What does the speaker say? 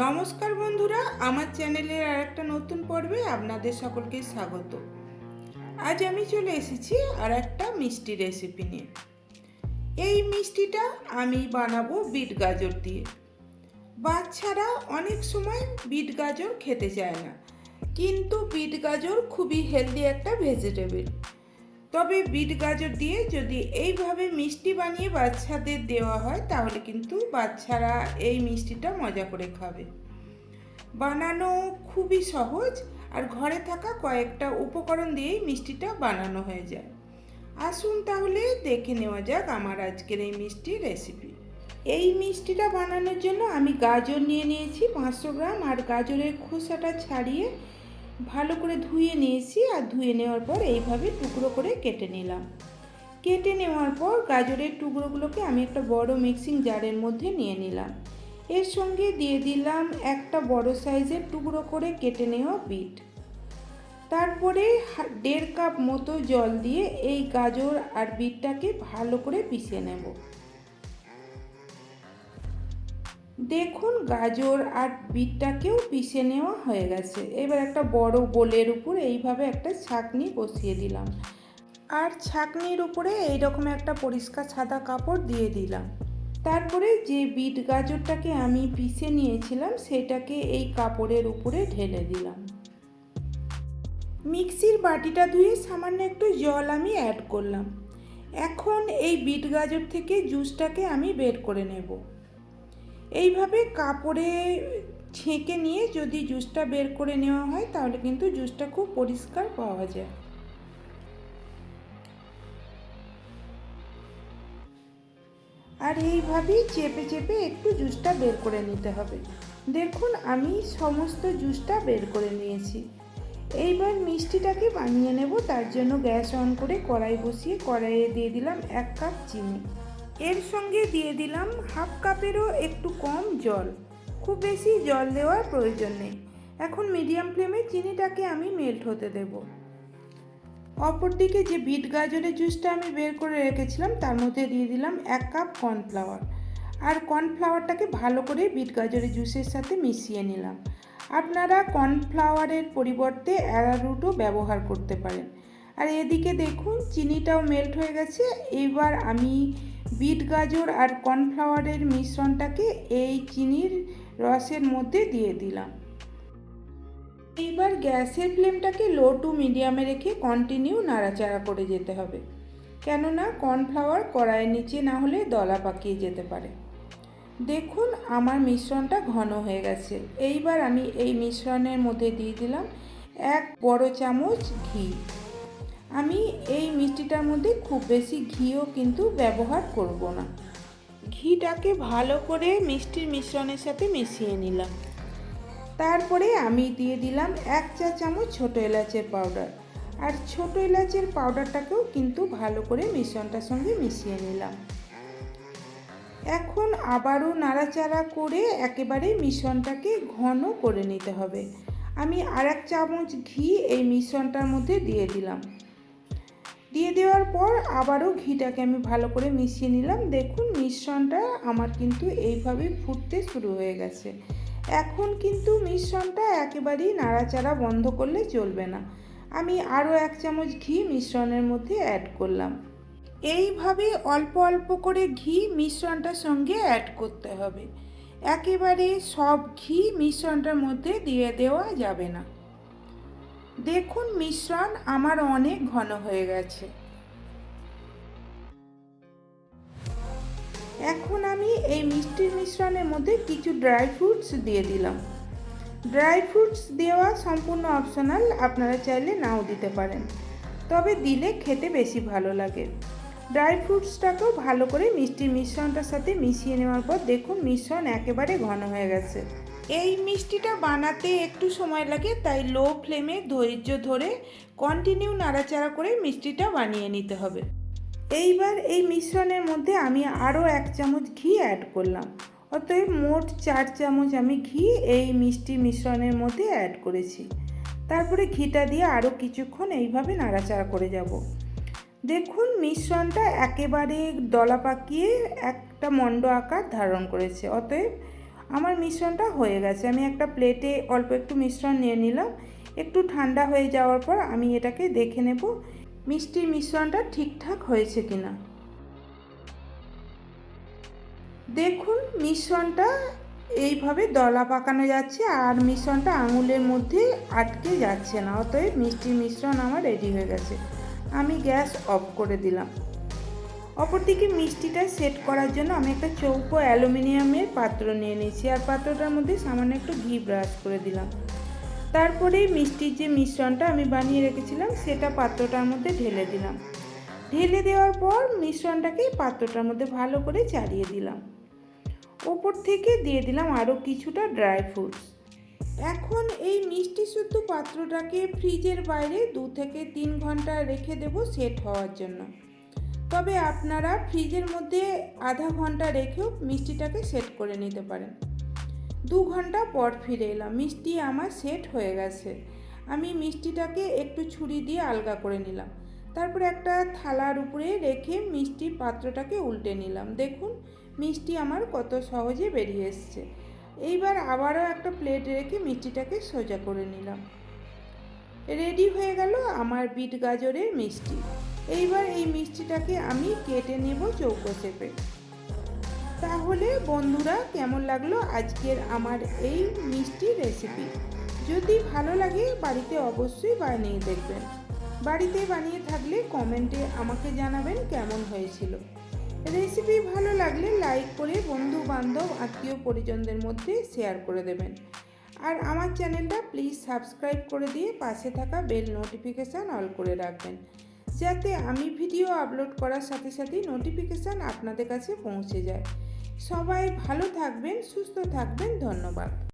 নমস্কার বন্ধুরা, আমার চ্যানেলের আর একটা নতুন পর্বে আপনাদের সকলকে স্বাগত। আজ আমি চলে এসেছি আর একটা মিষ্টি রেসিপি নিয়ে। এই মিষ্টিটা আমি বানাবো বিট গাজর দিয়ে। বাচ্চারা অনেক সময় বিট গাজর খেতে চায় না, কিন্তু বিট গাজর খুবই হেলদি একটা ভেজিটেবল তবে বিট গাজর দিয়ে যদি এইভাবে মিষ্টি বানিয়ে বাচ্চাদের দেওয়া হয়, তাহলে কিন্তু বাচ্চারা এই মিষ্টিটা মজা করে খাবে। বানানো খুবই সহজ আর ঘরে থাকা কয়েকটা উপকরণ দিয়েই মিষ্টিটা বানানো হয়ে যায়। আসুন তাহলে দেখে নেওয়া যাক আমার আজকের এই মিষ্টি রেসিপি। এই মিষ্টিটা বানানোর জন্য আমি গাজর নিয়ে নিয়েছি পাঁচশো গ্রাম আর গাজরের খোসাটা ছাড়িয়ে ভালো করে ধুয়ে নিয়েছি আর ধুয়ে নেওয়ার পর এইভাবে টুকরো করে কেটে নিলাম। কেটে নেওয়ার পর গাজরের টুকরোগুলোকে আমি একটা বড় মিক্সিং জারের মধ্যে নিয়ে নিলাম। এর সঙ্গে দিয়ে দিলাম একটা বড় সাইজের টুকরো করে কেটে নেওয়া বিট। তারপরে দেড় কাপ মতো জল দিয়ে এই গাজর আর বিটটাকে ভালো করে পিষে নেব। দেখুন, গাজর আর বিটটাকেও পিষে নেওয়া হয়ে গেছে। এবার একটা বড় বোলের উপর এইভাবে একটা ছাঁকনি বসিয়ে দিলাম। আর ছাঁকনির উপরে এইরকম একটা পরিষ্কার সাদা কাপড় দিয়ে দিলাম। তারপরে যে বিট গাজরটাকে আমি পিষে নিয়েছিলাম, সেটাকে এই কাপড়ের উপরে ঢেলে দিলাম। মিক্সির বাটিটা ধুয়ে সামান্য একটু জল আমি অ্যাড করলাম। এখন এই বিট গাজর থেকে জুসটাকে আমি বের করে নেব। এইভাবে কাপড়ে ছেঁকে নিয়ে যদি জুসটা বের করে নেওয়া হয়, তাহলে কিন্তু জুসটা খুব পরিষ্কার পাওয়া যায়। আর এইভাবেই চেপে চেপে একটু জুসটা বের করে নিতে হবে। দেখুন, আমি সমস্ত জুসটা বের করে নিয়েছি। এইবার মিষ্টিটাকে বানিয়ে নেব, তার জন্য গ্যাস অন করে কড়াই বসিয়ে কড়াইয়ে দিয়ে দিলাম এক কাপ চিনি। এর সঙ্গে দিয়ে দিলাম হাফ কাপেরও একটু কম জল। খুব বেশি জল দেওয়ার প্রয়োজন নেই। এখন মিডিয়াম ফ্লেমে চিনিটাকে আমি মেল্ট হতে দেবো। অপরদিকে যে বিট গাজরের জুসটা আমি বের করে রেখেছিলাম, তার মধ্যে দিয়ে দিলাম এক কাপ কর্নফ্লাওয়ার আর কর্নফ্লাওয়ারটাকে ভালো করে বিট গাজরের জুসের সাথে মিশিয়ে নিলাম। আপনারা কর্নফ্লাওয়ারের পরিবর্তে অ্যারারুটও ব্যবহার করতে পারেন। আর এদিকে দেখুন, চিনিটাও মেল্ট হয়ে গেছে। এবার আমি বিট গাজর আর কর্নফ্লাওয়ারের মিশ্রণটাকে এই চিনির রসের মধ্যে দিয়ে দিলাম। এইবার গ্যাসের ফ্লেমটাকে লো টু মিডিয়ামে রেখে কন্টিনিউ নাড়াচাড়া করে যেতে হবে। কেননা কর্নফ্লাওয়ার কড়াইয়ের নিচে না হলে দলা পাকিয়ে যেতে পারে। দেখুন, আমার মিশ্রণটা ঘন হয়ে গেছে। এইবার আমি এই মিশ্রণের মধ্যে দিয়ে দিলাম এক বড় চামচ ঘি। আমি এই মিষ্টিটার মধ্যে খুব বেশি ঘিও কিন্তু ব্যবহার করব না। ঘিটাকে ভালো করে মিষ্টির মিশ্রণের সাথে মিশিয়ে নিলাম। তারপরে আমি দিয়ে দিলাম এক চা চামচ ছোটো এলাচের পাউডার। আর ছোটো এলাচের পাউডারটাকেও কিন্তু ভালো করে মিশ্রণটার সঙ্গে মিশিয়ে নিলাম। এখন আবারও নাড়াচাড়া করে একেবারে মিশ্রণটাকে ঘন করে নিতে হবে। আমি আর এক চামচ ঘি এই মিশ্রণটার মধ্যে দিয়ে দিলাম। দিয়ে দেওয়ার পর আবারও ঘিটাকে আমি ভালো করে মিশিয়ে নিলাম। দেখুন, মিশ্রণটা আমার কিন্তু এইভাবে ফুটতে শুরু হয়ে গেছে। এখন কিন্তু মিশ্রণটা একেবারেই নাড়াচাড়া বন্ধ করলে চলবে না। আমি আরও এক চামচ ঘি মিশ্রণের মধ্যে অ্যাড করলাম। এইভাবে অল্প অল্প করে ঘি মিশ্রণটার সঙ্গে অ্যাড করতে হবে। একেবারে সব ঘি মিশ্রণটার মধ্যে দিয়ে দেওয়া যাবে না। দেখুন মিশ্রণ আমার অনেক ঘন হয়ে গেছে। এখন আমি এই মিষ্টির মিশ্রণের মধ্যে কিছু ড্রাই ফ্রুটস দিয়ে দিলাম। ড্রাই ফ্রুটস দেওয়া সম্পূর্ণ অপশনাল, আপনারা চাইলে নাও দিতে পারেন। তবে দিলে খেতে বেশি ভালো লাগে। ড্রাই ফ্রুটসটাকেও ভালো করে মিষ্টির মিশ্রণটার সাথে মিশিয়ে নেওয়ার পর দেখুন মিশ্রণ একেবারে ঘন হয়ে গেছে। এই মিষ্টিটা বানাতে একটু সময় লাগে, তাই লো ফ্লেমে ধৈর্য ধরে কন্টিনিউ নাড়াচাড়া করে মিষ্টিটা বানিয়ে নিতে হবে। এইবার এই মিশ্রণের মধ্যে আমি আরও এক চামচ ঘি অ্যাড করলাম। অতএব মোট চার চামচ আমি ঘি এই মিষ্টি মিশ্রণের মধ্যে অ্যাড করেছি। তারপরে ঘিটা দিয়ে আরও কিছুক্ষণ এইভাবে নাড়াচাড়া করে যাব। দেখুন, মিশ্রণটা একেবারে দলা পাকিয়ে একটা মণ্ড আকার ধারণ করেছে। অতএব আমার মিশ্রণটা হয়ে গেছে। আমি একটা প্লেটে অল্প একটু মিশ্রণ নিয়ে নিলাম। একটু ঠান্ডা হয়ে যাওয়ার পর আমি এটাকে দেখে নেব, মিষ্টির মিশ্রণটা ঠিকঠাক হয়েছে কিনা। দেখুন, মিশ্রণটা এইভাবে দলা পাকানো যাচ্ছে আর মিশ্রণটা আঙুলের মধ্যে আটকে যাচ্ছে না, অতএব মিষ্টির মিশ্রণ আমার রেডি হয়ে গেছে। আমি গ্যাস অফ করে দিলাম। অপরদিকে মিষ্টিটা সেট করার জন্য আমি একটা চৌকো অ্যালুমিনিয়ামের পাত্র নিয়ে নিয়েছি। আর পাত্রটার মধ্যে সামান্য একটু ঘি ব্রাশ করে দিলাম। তারপরে মিষ্টির যে মিশ্রণটা আমি বানিয়ে রেখেছিলাম, সেটা পাত্রটার মধ্যে ঢেলে দিলাম। ঢেলে দেওয়ার পর মিশ্রণটাকে পাত্রটার মধ্যে ভালো করে চালিয়ে দিলাম। ওপর থেকে দিয়ে দিলাম আরও কিছুটা ড্রাই ফ্রুটস এখন এই মিষ্টি শুদ্ধ পাত্রটাকে ফ্রিজের বাইরে দু থেকে তিন ঘণ্টা রেখে দেব সেট হওয়ার জন্য। তবে আপনারা ফ্রিজের মধ্যে আধা ঘণ্টা রেখেও মিষ্টিটাকে সেট করে নিতে পারেন। দু ঘণ্টা পর ফিরে এলাম। মিষ্টি আমার সেট হয়ে গেছে। আমি মিষ্টিটাকে একটু ছুরি দিয়ে আলগা করে নিলাম। তারপর একটা থালার উপরে রেখে মিষ্টির পাত্রটাকে উল্টে নিলাম। দেখুন, মিষ্টি আমার কত সহজে বেরিয়ে এসছে। এইবার আবারও একটা প্লেট রেখে মিষ্টিটাকে সোজা করে নিলাম। রেডি হয়ে গেল আমার বিট গাজরের মিষ্টি। এইবার এই মিষ্টিটাকে আমি কেটে নেব চৌকো শেপে। তাহলে বন্ধুরা, কেমন লাগল আজকের আমার এই মিষ্টি রেসিপি? যদি ভালো লাগে বাড়িতে অবশ্যই বানিয়ে দেখবেন। বাড়িতে বানিয়ে থাকলে কমেন্টে আমাকে জানাবেন কেমন হয়েছিল। রেসিপি ভালো লাগলে লাইক করে বন্ধু বান্ধব আত্মীয় পরিজনদের মধ্যে শেয়ার করে দেবেন। আর আমার চ্যানেলটা প্লিজ সাবস্ক্রাইব করে দিয়ে পাশে থাকা বেল নোটিফিকেশান অল করে রাখবেন। যাতে আমি ভিডিও আপলোড করার সাথে সাথেই নোটিফিকেশান আপনাদের কাছে পৌঁছে যায়। সবাই ভালো থাকবেন, সুস্থ থাকবেন, ধন্যবাদ।